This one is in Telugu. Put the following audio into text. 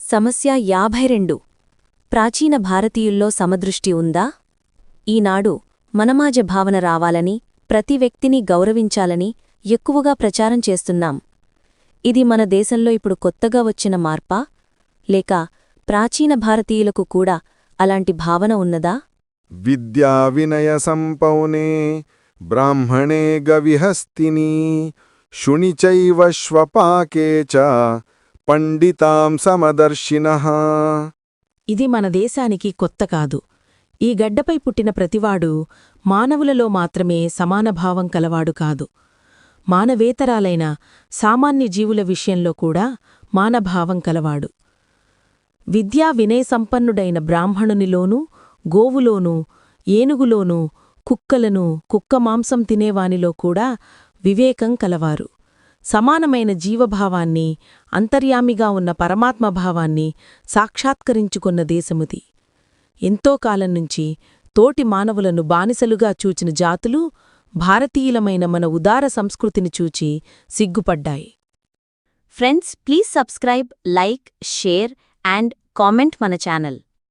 సమస్య యాభై రెండు ప్రాచీన భారతీయుల్లో సమదృష్టి ఉందా? ఈనాడు మనమాజ భావన రావాలని ప్రతి వ్యక్తిని గౌరవించాలని ఎక్కువగా ప్రచారం చేస్తున్నాం. ఇది మన దేశంలో ఇప్పుడు కొత్తగా వచ్చిన మార్పా? లేక ప్రాచీన భారతీయులకు కూడా అలాంటి భావన ఉన్నదా? విద్యా వినయ సంపౌనే బ్రాహ్మణే గవిహస్తిని శునిచైవ శ్వపాకే చ పండితాం సమదర్శిన. ఇది మన దేశానికి కొత్త కాదు. ఈ గడ్డపై పుట్టిన ప్రతివాడు మానవులలో మాత్రమే సమానభావం కలవాడు కాదు. మానవేతరాలైన సామాన్య జీవుల విషయంలో కూడా మానభావం కలవాడు. విద్యా వినయసంపన్నుడైన బ్రాహ్మణునిలోనూ గోవులోనూ ఏనుగులోనూ కుక్కలను కుక్క మాంసం తినేవానిలో కూడా వివేకం కలవారు. సమానమైన జీవభావాన్ని అంతర్యామిగా ఉన్న పరమాత్మభావాన్ని సాక్షాత్కరించుకున్న దేశముది. ఎంతో కాలం నుంచి తోటి మానవులను బానిసలుగా చూచిన జాతులు భారతీయులమైన మన ఉదార సంస్కృతిని చూచి సిగ్గుపడ్డాయి. Friends please subscribe like share and comment మన ఛానల్.